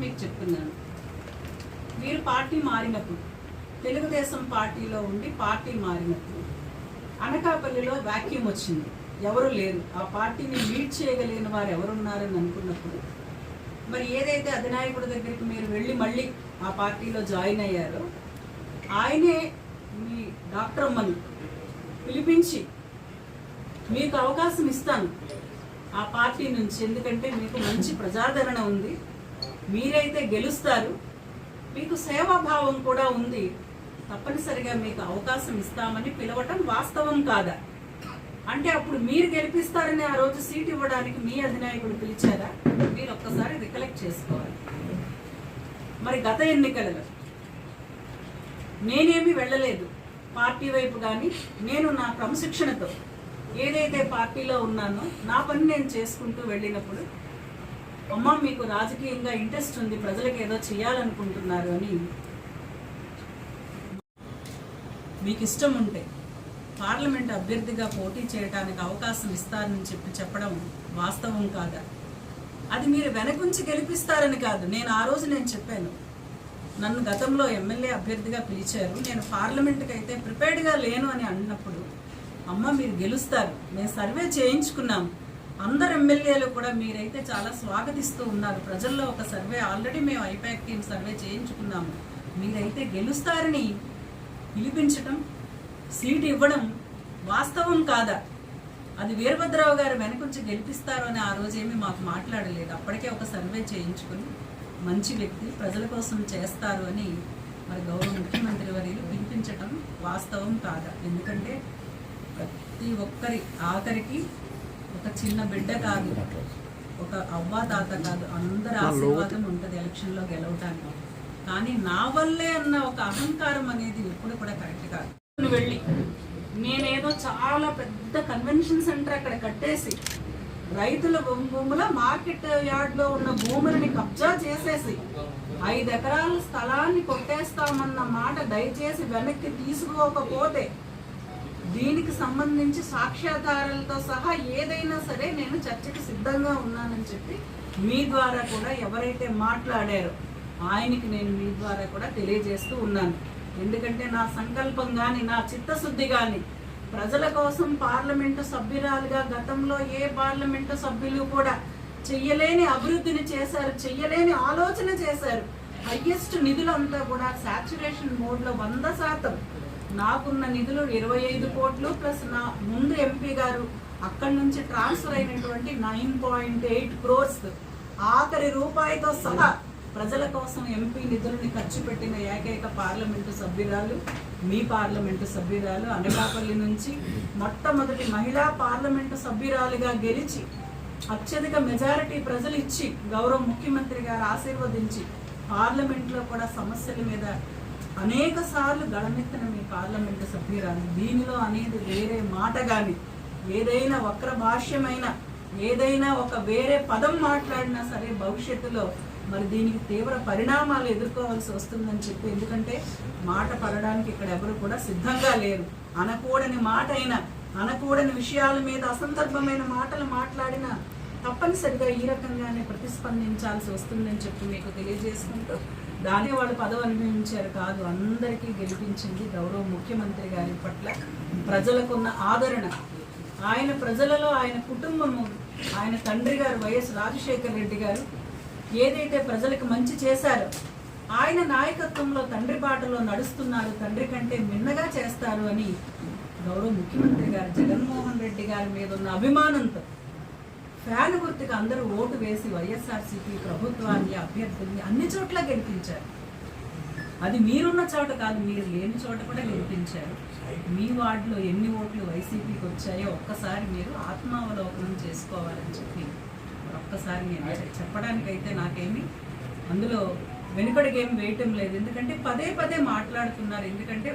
మీకు చెప్తున్నాను. మీరు పార్టీ మారినప్పుడు తెలుగుదేశం పార్టీలో ఉండి పార్టీ మారినప్పుడు అనకాపల్లిలో వ్యాక్యూమ్ వచ్చింది. ఎవరు లేరు. ఆ పార్టీని లీడ్ చేయగలిగిన వారు ఎవరున్నారని అనుకున్నప్పుడు మరి ఏదైతే అధినాయకుడి దగ్గరికి మీరు వెళ్ళి మళ్ళీ ఆ పార్టీలో జాయిన్ అయ్యారో ఆయనే మీ డాక్టర్ అమ్మని పిలిపించి మీకు అవకాశం ఇస్తాను. ఆ పార్టీ నుంచి ఎందుకంటే మీకు మంచి ప్రజాదరణ ఉంది. మీరైతే గెలుస్తారు. మీకు సేవాభావం కూడా ఉంది. తప్పనిసరిగా మీకు అవకాశం ఇస్తామని పిలవటం వాస్తవం కాదా? అంటే అప్పుడు మీరు గెలిపిస్తారని ఆ రోజు సీట్ ఇవ్వడానికి మీ అధినాయకుడు పిలిచారా? మీరు ఒక్కసారి రికలెక్ట్ చేసుకోవాలి. మరి గత ఎన్నికలలో నేనేమి వెళ్ళలేదు. పార్టీ వైపు కానీ నేను నా క్రమశిక్షణతో ఏదైతే పార్టీలో ఉన్నానో నా పని నేను చేసుకుంటూ వెళ్ళినప్పుడు అమ్మ మీకు రాజకీయంగా ఇంట్రెస్ట్ ఉంది ప్రజలకు ఏదో చేయాలనుకుంటున్నారు అని. మీకు ఇష్టం ఉంటే పార్లమెంట్ అభ్యర్థిగా పోటీ చేయడానికి అవకాశం ఇస్తారని చెప్పి చెప్పడం వాస్తవం కాదా? అది మీరు వెనకుంచి గెలిపిస్తారని కాదు. నేను ఆ రోజు నేను చెప్పాను. నన్ను గతంలో ఎమ్మెల్యే అభ్యర్థిగా పిలిచారు. నేను పార్లమెంట్కి అయితే ప్రిపేర్డ్గా లేను అని అన్నప్పుడు అమ్మ మీరు గెలుస్తారు. మేము సర్వే చేయించుకున్నాం. అందరు ఎమ్మెల్యేలు కూడా మీరైతే చాలా స్వాగతిస్తూ ఉన్నారు. ప్రజల్లో ఒక సర్వే ఆల్రెడీ మేము ఐపాక్ టీం సర్వే చేయించుకున్నాము. మీరైతే గెలుస్తారని పిలిపించటం సీటు ఇవ్వడం వాస్తవం కాదా? అది వీరభద్రరావు గారు వెనకొంచి గెలిపిస్తారు అని ఆ రోజేమీ మాకు మాట్లాడలేదు. అప్పటికే ఒక సర్వే చేయించుకుని మంచి వ్యక్తి ప్రజల కోసం చేస్తారు అని మరి గౌరవ ముఖ్యమంత్రి వర్యులు పిలిపించటం వాస్తవం కాదా? ఎందుకంటే ప్రతి ఒక్కరి ఆఖరికి ఒక చిన్న బిడ్డ కాదు. ఒక అవ్వ తాత కాదు. అందరి ఆశీర్వాదం ఉంటుంది ఎలక్షన్లో గెలవటానికి. కానీ నా వల్లే అన్న ఒక అహంకారం అనేది ఎప్పుడు కూడా కరెక్ట్ కాదు. వెళ్ళి నేనేదో చాలా పెద్ద కన్వెన్షన్ సెంటర్ అక్కడ కట్టేసి రైతుల భూముల మార్కెట్ యార్డ్లో ఉన్న భూములని కబ్జా చేసేసి ఐదు ఎకరాల స్థలాన్ని కొట్టేస్తామన్న మాట దయచేసి వెనక్కి తీసుకోకపోతే దీనికి సంబంధించి సాక్ష్యాధారాలతో సహా ఏదైనా సరే నేను చర్చకు సిద్ధంగా ఉన్నానని చెప్పి మీ ద్వారా కూడా ఎవరైతే మాట్లాడారో ఆయనకి నేను మీ ద్వారా కూడా తెలియజేస్తూ ఉన్నాను. ఎందుకంటే నా సంకల్పం కానీ నా చిత్తశుద్ధి కానీ ప్రజల కోసం పార్లమెంటు సభ్యురాలుగా గతంలో ఏ పార్లమెంటు సభ్యులు కూడా చెయ్యలేని అభివృద్ధిని చేశారు చెయ్యలేని ఆలోచన చేశారు. హయ్యెస్ట్ నిధులంతా కూడా సాచురేషన్ మోడ్లో వంద శాతం నాకున్న నిధులు ఇరవై ఐదు కోట్లు ప్లస్ నా ముందు ఎంపీ గారు అక్కడి నుంచి ట్రాన్స్ఫర్ అయినటువంటి నైన్ పాయింట్ ఎయిట్ క్రోర్స్ ఆఖరి రూపాయితో సహా ప్రజల కోసం ఎంపీ నిధులని ఖర్చు పెట్టిన ఏకైక పార్లమెంటు సభ్యురాలు మీ పార్లమెంటు సభ్యురాలు అనకాపల్లి నుంచి మొట్టమొదటి మహిళా పార్లమెంటు సభ్యురాలుగా గెలిచి అత్యధిక మెజారిటీ ప్రజలు ఇచ్చి గౌరవ ముఖ్యమంత్రి గారు ఆశీర్వదించి పార్లమెంట్లో కూడా సమస్యల మీద అనేక సార్లు గళమెత్తిన మీ పార్లమెంటు సభ్యురాలు. దీనిలో అనేది వేరే మాట కానీ ఏదైనా వక్ర భాష్యమైన ఏదైనా ఒక వేరే పదం మాట్లాడినా సరే భవిష్యత్తులో మరి దీనికి తీవ్ర పరిణామాలు ఎదుర్కోవాల్సి వస్తుందని చెప్పి ఎందుకంటే మాట పడడానికి ఇక్కడ ఎవరు కూడా సిద్ధంగా లేరు. అనకూడని మాట అయినా అనకూడని విషయాల మీద అసందర్భమైన మాటలు మాట్లాడినా తప్పనిసరిగా ఈ రకంగానే ప్రతిస్పందించాల్సి వస్తుందని చెప్పి మీకు తెలియజేసుకుంటూ దాని వాళ్ళు పదవి అనుభవించారు కాదు అందరికీ గెలిపించింది గౌరవ ముఖ్యమంత్రి గారి పట్ల ప్రజలకున్న ఆదరణ. ఆయన ప్రజలలో ఆయన కుటుంబము ఆయన తండ్రి గారు వైఎస్ రాజశేఖర రెడ్డి గారు ఏదైతే ప్రజలకు మంచి చేశారో ఆయన నాయకత్వంలో తండ్రి బాటలో నడుస్తున్నారు తండ్రి కంటే మిన్నగా చేస్తారు అని గౌరవ ముఖ్యమంత్రి గారు జగన్మోహన్ రెడ్డి గారి మీద ఉన్న అభిమానంతో ఫ్యాన్ గుర్తుకు అందరూ ఓటు వేసి వైఎస్ఆర్సీపీ ప్రభుత్వాన్ని అభ్యర్థుల్ని అన్ని చోట్ల గెలిపించారు. అది మీరున్న చోట కాదు మీరు లేని చోట కూడా గెలిపించారు. మీ వార్డులో ఎన్ని ఓట్లు వైసీపీకి వచ్చాయో ఒక్కసారి మీరు ఆత్మావలోకనం చేసుకోవాలని చెప్పి మరి ఒక్కసారి నేను చెప్పడానికైతే నాకేమి అందులో వెనుకడికి ఏం వేయటం లేదు. ఎందుకంటే పదే పదే మాట్లాడుతున్నారు. ఎందుకంటే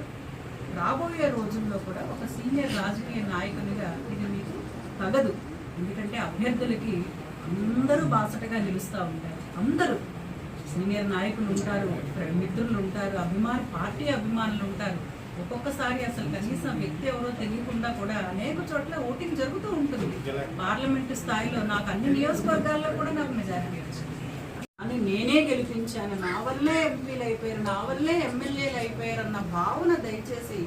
రాబోయే రోజుల్లో కూడా ఒక సీనియర్ రాజకీయ నాయకునిగా ఇది మీకు తగదు. ఎందుకంటే అభ్యర్థులకి అందరూ బాసటగా నిలుస్తూ ఉంటారు. అందరూ. సీనియర్ నాయకులు ఉంటారు మిత్రులు ఉంటారు అభిమాని పార్టీ అభిమానులు ఉంటారు. ఒక్కొక్కసారి అసలు కనీసం వ్యక్తి ఎవరో తెలియకుండా కూడా అనేక చోట్ల ఓటింగ్ జరుగుతూ ఉంటుంది. పార్లమెంటు స్థాయిలో నాకు అన్ని నియోజకవర్గాల్లో కూడా నాకు మెజారిటీ వచ్చింది. అని నేనే గెలిపించాను. నా వల్లే ఎంపీలు అయిపోయారు నా వల్లే ఎమ్మెల్యేలు అయిపోయారు అన్న భావన దయచేసి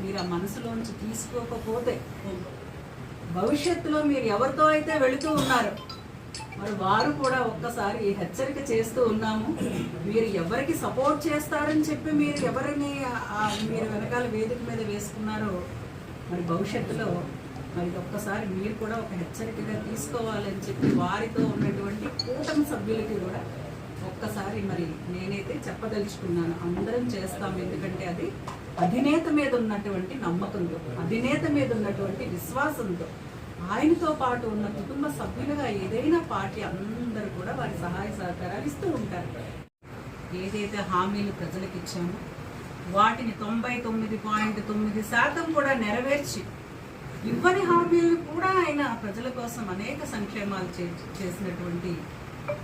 మీరు ఆ మనసులోంచి తీసుకోకపోతే భవిష్యత్తులో మీరు ఎవరితో అయితే వెళుతూ ఉన్నారు మరి వారు కూడా ఒక్కసారి హెచ్చరిక చేస్తూ ఉన్నాము. మీరు ఎవరికి సపోర్ట్ చేస్తారని చెప్పి మీరు ఎవరిని మీరు వెనకాల వేదిక మీద వేసుకున్నారో మరి భవిష్యత్తులో మరి ఒక్కసారి మీరు కూడా ఒక హెచ్చరికగా తీసుకోవాలని చెప్పి వారితో ఉన్నటువంటి కూటమి సభ్యులకి కూడా ఒక్కసారి మరి నేనైతే చెప్పదలుచుకున్నాను. అందరం చేస్తాం ఎందుకంటే అది అధినేత మీద ఉన్నటువంటి నమ్మకంతో అధినేత మీద ఉన్నటువంటి విశ్వాసంతో ఆయనతో పాటు ఉన్న కుటుంబ సభ్యులుగా ఏదైనా పార్టీ అందరూ కూడా వారి సహాయ సహకారాలు ఇస్తూ ఉంటారు. ఏదైతే హామీలు ప్రజలకు ఇచ్చామో వాటిని తొంభై తొమ్మిది పాయింట్ తొమ్మిది శాతం కూడా నెరవేర్చి ఇవ్వని హామీలను కూడా ఆయన ప్రజల కోసం అనేక సంక్షేమాలు చేసినటువంటి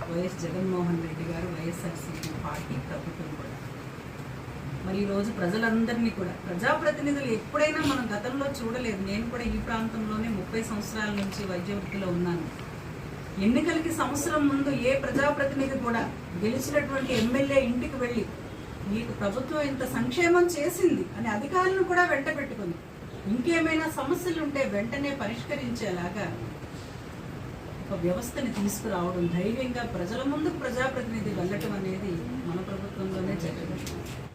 వైఎస్ జగన్మోహన్ రెడ్డి గారు వైఎస్ఆర్సీపీ పార్టీ ప్రభుత్వం కూడా. మరి ఈరోజు రోజు ప్రజలందరినీ కూడా ప్రజాప్రతినిధులు ఎప్పుడైనా మనం గతంలో చూడలేదు. నేను కూడా ఈ ప్రాంతంలోనే ముప్పై సంవత్సరాల నుంచి వైద్య వృత్తిలో ఉన్నాను. ఎన్నికలకి సంవత్సరం ముందు ఏ ప్రజాప్రతినిధి కూడా గెలిచినటువంటి ఎమ్మెల్యే ఇంటికి వెళ్ళి మీకు ప్రభుత్వం ఇంత సంక్షేమం చేసింది అని అధికారులను కూడా వెంట పెట్టుకుంది. ఇంకేమైనా సమస్యలు ఉంటే వెంటనే పరిష్కరించేలాగా ఒక వ్యవస్థని తీసుకురావడం ధైర్యంగా ప్రజల ముందుకు ప్రజాప్రతినిధి వెళ్ళటం అనేది మన ప్రభుత్వంలోనే జరిగింది.